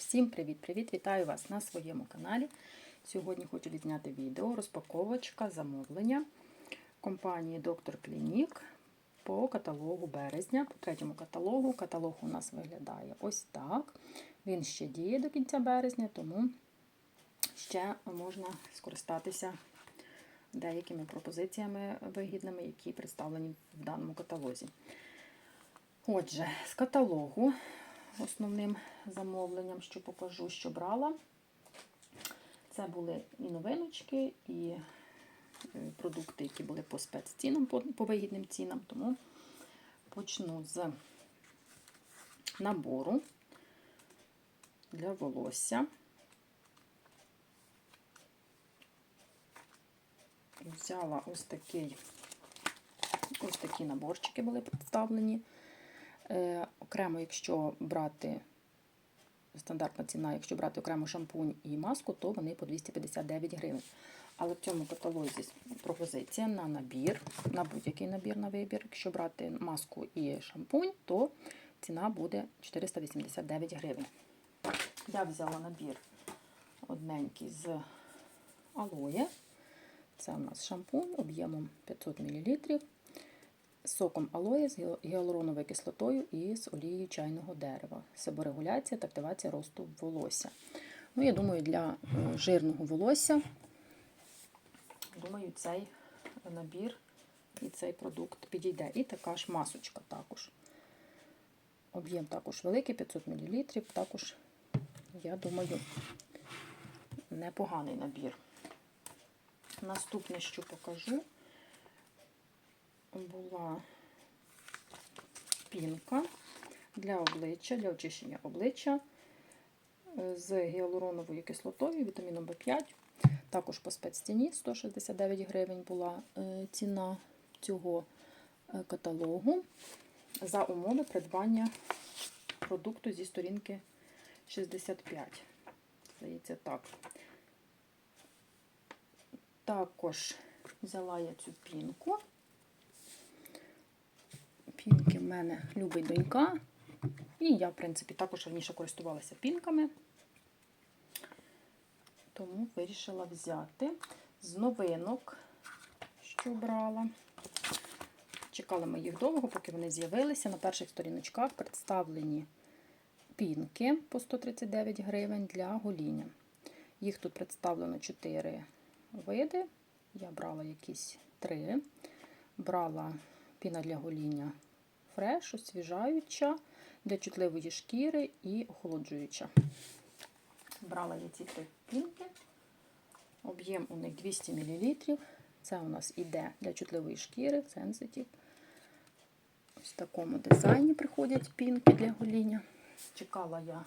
Всім привіт-привіт! Вітаю вас на своєму каналі. Сьогодні хочу відзняти відео розпаковочка замовлення компанії Доктор Клінік по каталогу березня. По третьому каталогу. Каталог у нас виглядає ось так. Він ще діє до кінця березня, тому ще можна скористатися деякими пропозиціями вигідними, які представлені в даному каталозі. Отже, з каталогу основним замовленням, що покажу, що брала. Це були і новиночки, і продукти, які були по спеццінам, по, по вигідним цінам. Тому почну з набору для волосся. Взяла ось такий, ось такі наборчики були представлені. Е, окремо, якщо брати стандартна ціна, якщо брати окремо шампунь і маску, то вони по 259 гривень. Але в цьому каталозі пропозиція на набір, на будь-який набір на вибір. Якщо брати маску і шампунь, то ціна буде 489 гривень. Я взяла набір одненький з алоє. Це у нас шампунь об'ємом 500 мл соком алоє, з гіалуроновою кислотою і з олією чайного дерева. Себорегуляція та активація росту волосся. Ну, Я думаю, для жирного волосся, думаю, цей набір і цей продукт підійде. І така ж масочка також. Об'єм також великий, 500 мл. Також, я думаю, непоганий набір. Наступне, що покажу, була пінка для обличчя, для очищення обличчя з гіалуроновою кислотою, вітаміном В5. Також по спецціні 169 гривень була ціна цього каталогу за умови придбання продукту зі сторінки 65. Здається, так. Також взяла я цю пінку. В мене любить донька. І я, в принципі, також раніше користувалася пінками, тому вирішила взяти з новинок, що брала. Чекали ми їх довго, поки вони з'явилися. На перших сторіночках представлені пінки по 139 гривень для гоління. Їх тут представлено 4 види. Я брала якісь 3. Брала піна для гоління фреш, освіжаюча, для чутливої шкіри і охолоджуюча. Брала я ці три пінки. Об'єм у них 200 мл. Це у нас іде для чутливої шкіри, сенситів. Ось в такому дизайні приходять пінки для гоління. Чекала я,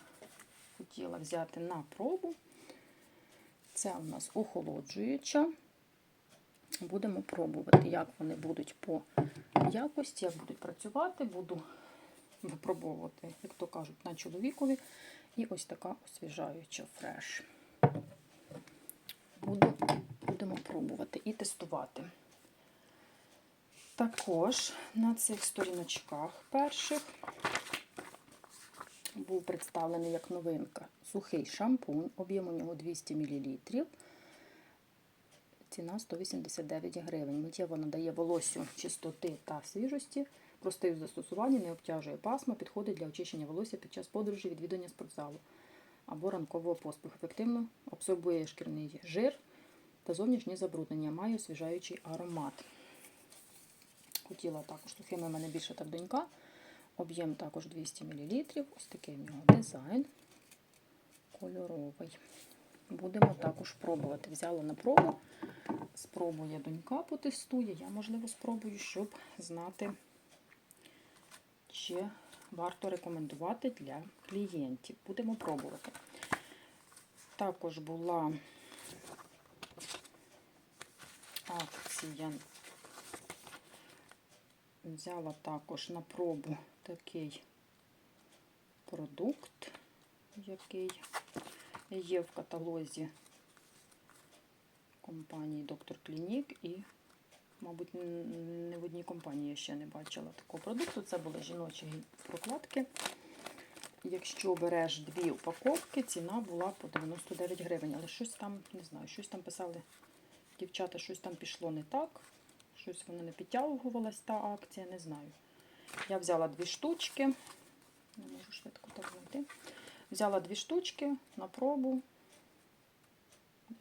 хотіла взяти на пробу. Це у нас охолоджуюча. Будемо пробувати, як вони будуть по якості, як будуть працювати. Буду випробовувати, як то кажуть, на чоловікові. І ось така освіжаюча фреш. Буду, Будемо пробувати і тестувати. Також на цих сторіночках перших був представлений як новинка сухий шампунь, об'єм у нього 200 мл. Ціна 189 гривень. Миттєво надає волоссю чистоти та свіжості, простий в застосуванні, не обтяжує пасма, підходить для очищення волосся під час подорожі, відвідування спортзалу або ранкового поспіху. Ефективно абсорбує шкірний жир та зовнішнє забруднення, має освіжаючий аромат. Хотіла також сухими в мене більше так донька. Об'єм також 200 мл. Ось такий в нього дизайн кольоровий. Будемо також пробувати. Взяла на пробу. Спробує донька потестує, я, можливо, спробую, щоб знати, чи варто рекомендувати для клієнтів. Будемо пробувати. Також була акція. Взяла також на пробу такий продукт, який є в каталозі компанії Доктор Клінік і, мабуть, не в одній компанії я ще не бачила такого продукту. Це були жіночі прокладки якщо береш дві упаковки, ціна була по 99 гривень. Але щось там, не знаю, щось там писали дівчата, щось там пішло не так. Щось воно не підтягувалась та акція, не знаю. Я взяла дві штучки. Не можу швидко так знайти. Взяла дві штучки на пробу.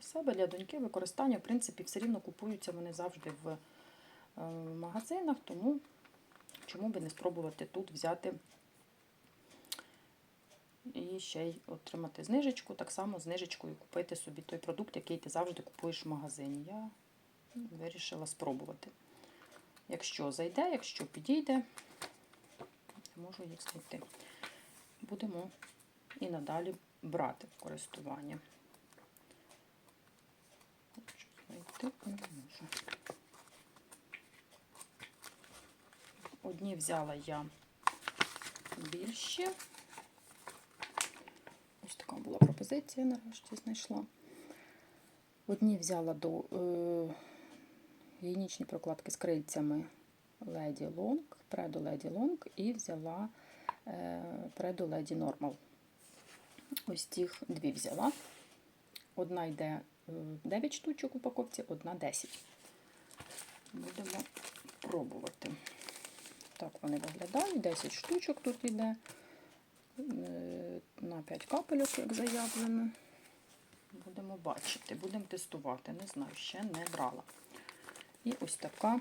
Для себе, для доньки, використання, в принципі, все рівно купуються вони завжди в е, магазинах, тому чому би не спробувати тут взяти і ще й отримати знижечку, так само знижечкою купити собі той продукт, який ти завжди купуєш в магазині. Я вирішила спробувати. Якщо зайде, якщо підійде, можу їх знайти. Будемо і надалі брати в користування. Хочу знайти, не можу. Одні взяла я більші. Ось така була пропозиція, нарешті знайшла. Одні взяла до е, гігієнічні прокладки з крильцями Lady Long, Predo Lady Long і взяла е, Predo Lady Normal. Ось цих дві взяла. Одна йде 9 штучок упаковці, одна 10. Будемо пробувати. Так вони виглядають. 10 штучок тут йде. Е, На 5 капельок, як заявлено. Будемо бачити, будемо тестувати. Не знаю, ще не брала. І ось така.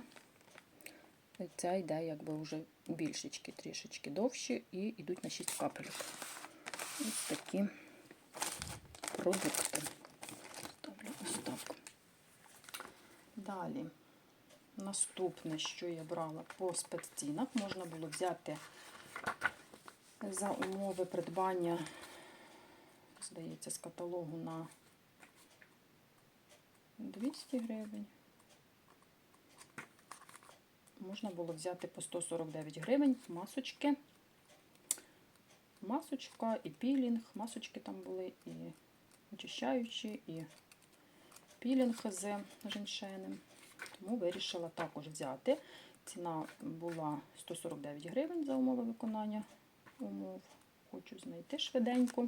Ця йде, якби вже більшечки, трішечки довші, і йдуть на 6 капельок. Ось такі продукти. Ставлю ось так. Далі. Наступне, що я брала по спеццінах, можна було взяти за умови придбання, здається, з каталогу на 200 гривень. Можна було взяти по 149 гривень масочки. Масочка і пілінг. Масочки там були і очищаючі, і пілінг з женьшенем. Тому вирішила також взяти. Ціна була 149 гривень за умови виконання умов. Хочу знайти швиденько.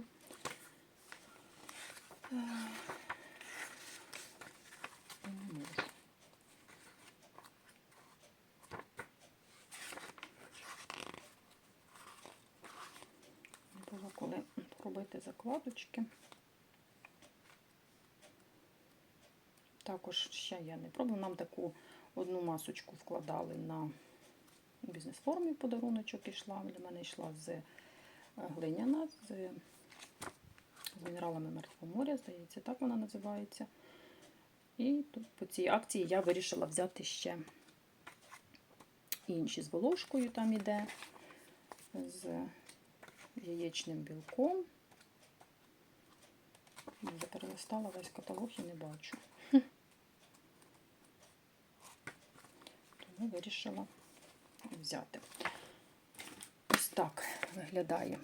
Було коли робити закладочки. Також ще я не пробувала. Нам таку одну масочку вкладали на бізнес-формі подаруночок ішла. Для мене йшла з глиняна, з мінералами Мертвого моря, здається, так вона називається. І тут по цій акції я вирішила взяти ще інші з волошкою, там іде, з яєчним білком. Вже перелистала весь каталог і не бачу. Тому вирішила взяти. Ось так виглядає.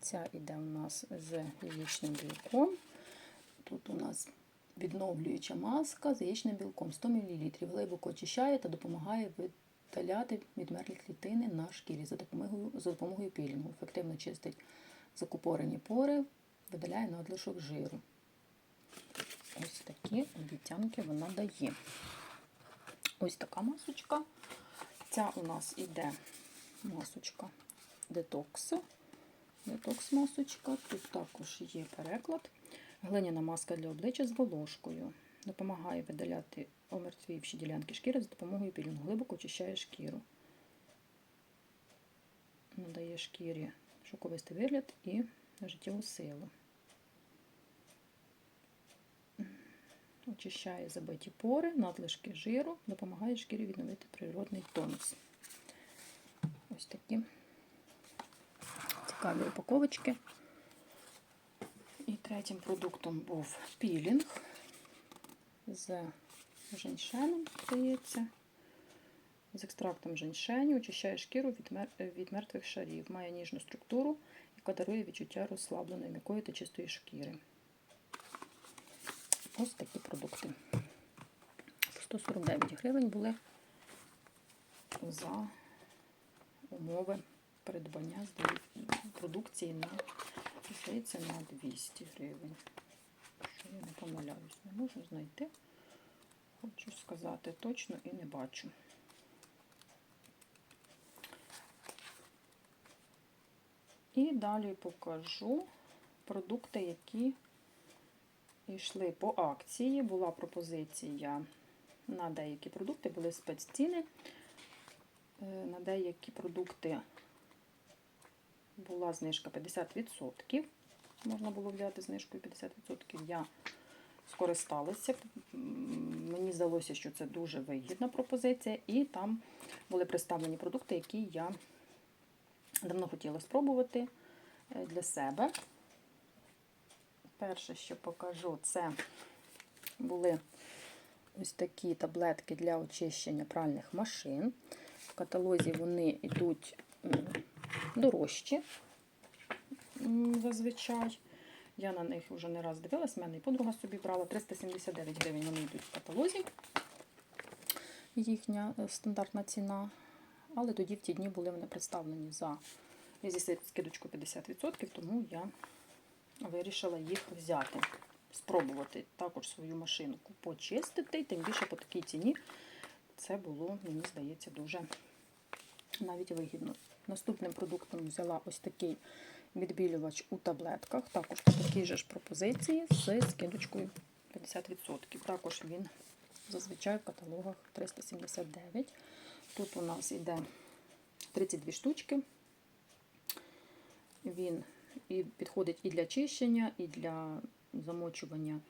Ця іде у нас з яєчним білком. Тут у нас відновлююча маска з яєчним білком 100 мл. Глибоко очищає та допомагає видаляти відмерлі клітини на шкірі за допомогою, за допомогою пілінгу. Ефективно чистить закупорені пори, видаляє надлишок жиру. Ось такі обіцянки вона дає. Ось така масочка. Ця у нас іде масочка детоксу. Детокс масочка. Тут також є переклад. Глиняна маска для обличчя з волошкою. Допомагає видаляти омертвівші ділянки шкіри за допомогою пілінгу. Глибоко очищає шкіру. Надає шкірі шоковистий вигляд і життєву силу. Очищає забиті пори, надлишки жиру, допомагає шкірі відновити природний тонус. Ось такі цікаві упаковочки. І третім продуктом був пілінг з женьшеном, здається, з екстрактом женьшеню, очищає шкіру від, мер... від мертвих шарів, має ніжну структуру, яка дарує відчуття розслабленої м'якої та чистої шкіри. Ось такі продукти. 149 гривень були за умови придбання продукції на, здається, на 200 гривень. Що я не помиляюсь, не можу знайти. Хочу сказати точно і не бачу. І далі покажу продукти, які йшли по акції. Була пропозиція на деякі продукти, були спецціни. Е, На деякі продукти була знижка 50%. Можна було взяти знижкою 50%. Я скористалася. Мені здалося, що це дуже вигідна пропозиція, і там були представлені продукти, які я давно хотіла спробувати е, для себе. Перше, що покажу, це були ось такі таблетки для очищення пральних машин. В каталозі вони йдуть дорожчі зазвичай. Я на них вже не раз дивилась, в мене і подруга собі брала 379 гривень. Вони йдуть в каталозі. Їхня е, стандартна ціна. Але тоді в ті дні були вони представлені за зі скидочкою 50%, тому я вирішила їх взяти, спробувати також свою машинку почистити, і тим більше по такій ціні це було, мені здається, дуже навіть вигідно. Наступним продуктом взяла ось такий відбілювач у таблетках, також по такій же ж пропозиції з скидочкою 50%. Також він зазвичай в каталогах 379. Тут у нас йде 32 штучки. Він і підходить і для чищення, і для замочування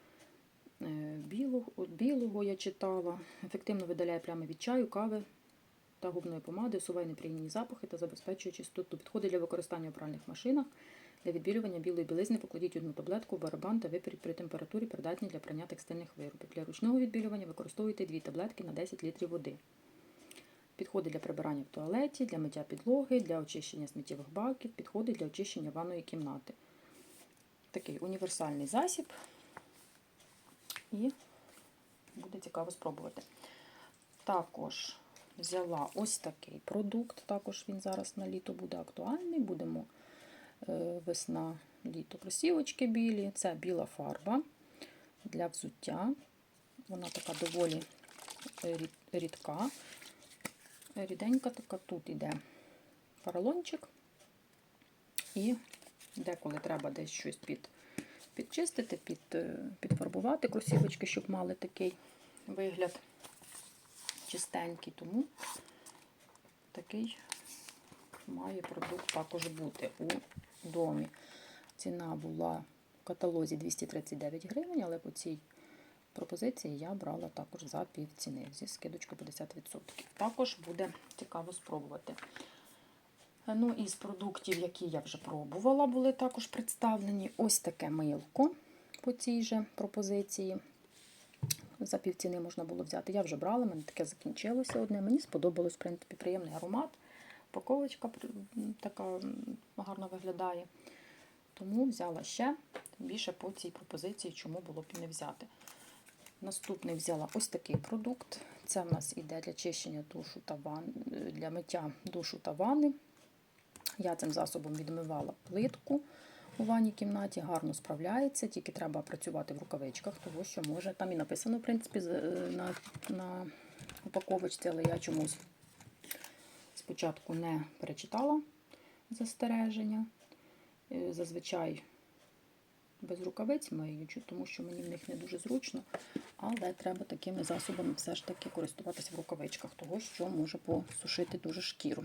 е, білого, білого я читала. Ефективно видаляє плями від чаю, кави та губної помади, усуває неприємні запахи та забезпечує чистоту. Підходить для використання у пральних машинах. Для відбілювання білої білизни покладіть одну таблетку в барабан та випаріть при температурі, придатні для прання текстильних виробів. Для ручного відбілювання використовуйте дві таблетки на 10 літрів води. Підходить для прибирання в туалеті, для миття підлоги, для очищення сміттєвих баків, підходить для очищення ванної кімнати. Такий універсальний засіб. І буде цікаво спробувати. Також взяла ось такий продукт. Також він зараз на літо буде актуальний. Будемо е, весна, літо кросівочки білі. Це біла фарба для взуття. Вона така доволі рідка. Ріденька така тут іде поролончик. І деколи треба десь щось під, підчистити, під, е, підфарбувати кросівочки, щоб мали такий вигляд чистенький. Тому такий має продукт також бути у домі. Ціна була в каталозі 239 гривень, але по цій пропозиції я брала також за півціни зі скидочкою 50%. Також буде цікаво спробувати. Ну, із продуктів, які я вже пробувала, були також представлені ось таке милко по цій же пропозиції. За півціни можна було взяти. Я вже брала, мене таке закінчилося одне. Мені сподобалось, в принципі, приємний аромат. Упаковочка така гарно виглядає. Тому взяла ще, більше по цій пропозиції, чому було б і не взяти. Наступний взяла ось такий продукт. Це в нас іде для чищення душу та ван... для миття душу та ванни. Я цим засобом відмивала плитку у ванній кімнаті, гарно справляється, тільки треба працювати в рукавичках, тому що може, там і написано, в принципі, е, на, на упаковочці, але я чомусь спочатку не перечитала застереження. Е, Зазвичай без рукавиць миючи, тому що мені в них не дуже зручно, але треба такими засобами все ж таки користуватися в рукавичках, того що може посушити дуже шкіру.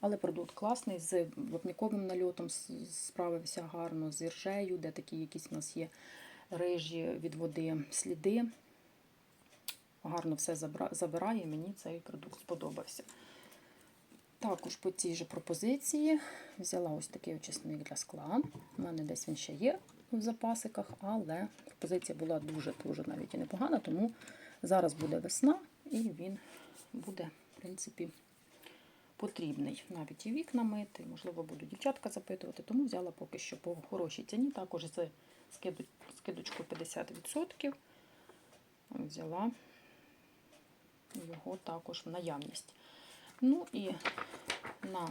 Але продукт класний, з вапніковим нальотом справився гарно, з іржею, де такі якісь у нас є рижі від води сліди. Гарно все забирає, мені цей продукт сподобався. Також по цій же пропозиції взяла ось такий очисник для скла. У мене десь він ще є в запасиках, але пропозиція була дуже-дуже навіть і непогана, тому зараз буде весна і він буде, в принципі, потрібний. Навіть і вікна мити, можливо, буду дівчатка запитувати, тому взяла поки що по хорошій ціні, також скиду- скидочкою 50%. Взяла його також в наявність. Ну і на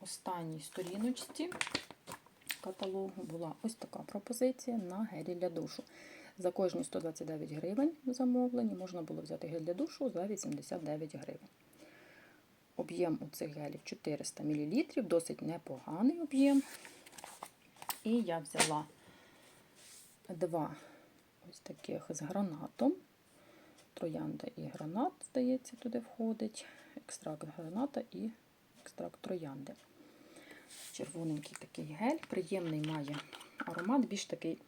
останній сторіночці каталогу була ось така пропозиція на гелі для душу. За кожні 129 гривень в замовленні можна було взяти гель для душу за 89 гривень. Об'єм у цих гелів 400 мл, досить непоганий об'єм. І я взяла два ось таких з гранатом. Троянда і гранат, здається, туди входить. Екстракт граната і екстракт троянди. Червоненький такий гель, приємний має аромат, більш такий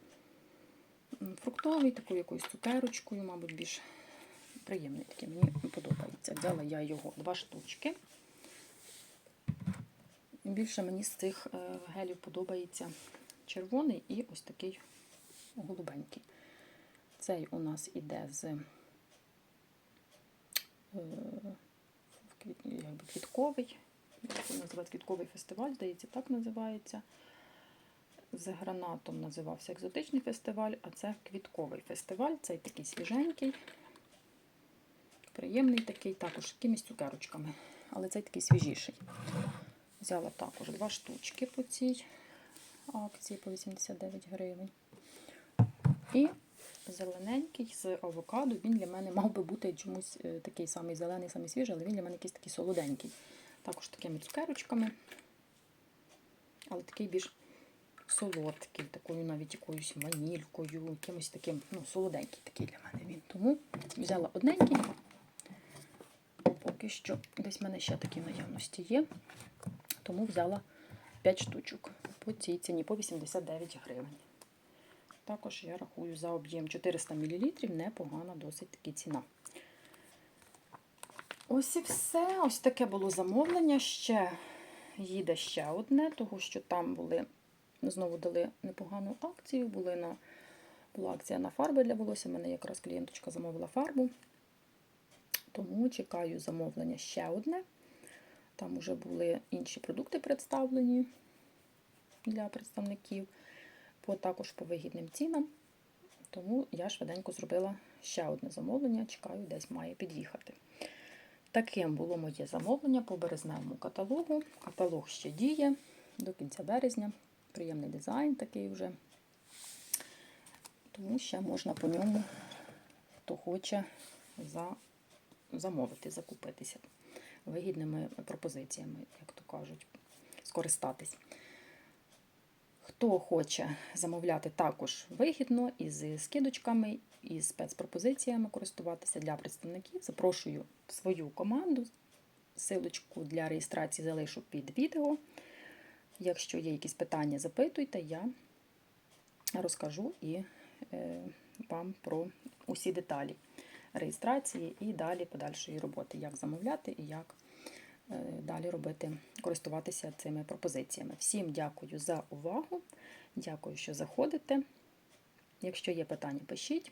фруктовий, такою якоюсь цукерочкою, мабуть, більш приємний такий, мені подобається. Взяла я його два штучки. Більше мені з цих е, гелів подобається червоний і ось такий голубенький. Цей у нас іде з е, квітковий, як це називається, квітковий фестиваль, здається, так називається. З гранатом називався екзотичний фестиваль, а це квітковий фестиваль. Цей такий свіженький, приємний такий, також якимись цукерочками, але цей такий свіжіший. Взяла також два штучки по цій акції по 89 гривень. І зелененький з авокадо. Він для мене мав би бути чомусь е, такий самий зелений, самий свіжий, але він для мене якийсь такий солоденький. Також такими цукерочками, але такий більш солодкий, такою навіть якоюсь ванількою, якимось таким, ну, солоденький такий для мене він. Тому взяла одненький. Поки що десь в мене ще такі в наявності є. Тому взяла 5 штучок по цій ціні, по 89 гривень. Також я рахую за об'єм 400 мл, непогана досить таки ціна. Ось і все. Ось таке було замовлення. Ще їде ще одне, тому що там були, знову дали непогану акцію. Були на, була акція на фарби для волосся. У мене якраз клієнточка замовила фарбу. Тому чекаю замовлення ще одне. Там вже були інші продукти представлені для представників, по, також по вигідним цінам. Тому я швиденько зробила ще одне замовлення, чекаю, десь має під'їхати. Таким було моє замовлення по березневому каталогу. Каталог ще діє до кінця березня. Приємний дизайн такий вже. Тому ще можна по ньому, хто хоче, за, замовити, закупитися вигідними пропозиціями, як то кажуть, скористатись. Хто хоче замовляти також вигідно із скидочками і спецпропозиціями користуватися для представників, запрошую свою команду. Силочку для реєстрації залишу під відео. Якщо є якісь питання, запитуйте, я розкажу і е, вам про усі деталі реєстрації і далі подальшої роботи, як замовляти і як е, далі робити, користуватися цими пропозиціями. Всім дякую за увагу. Дякую, що заходите. Якщо є питання, пишіть.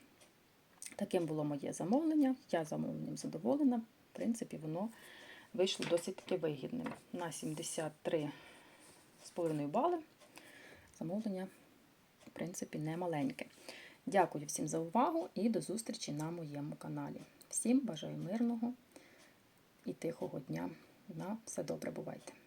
Таким було моє замовлення. Я замовленням задоволена. В принципі, воно вийшло досить таки вигідним. На 73,5 бали. Замовлення, в принципі, не маленьке. Дякую всім за увагу і до зустрічі на моєму каналі. Всім бажаю мирного і тихого дня. На все добре бувайте!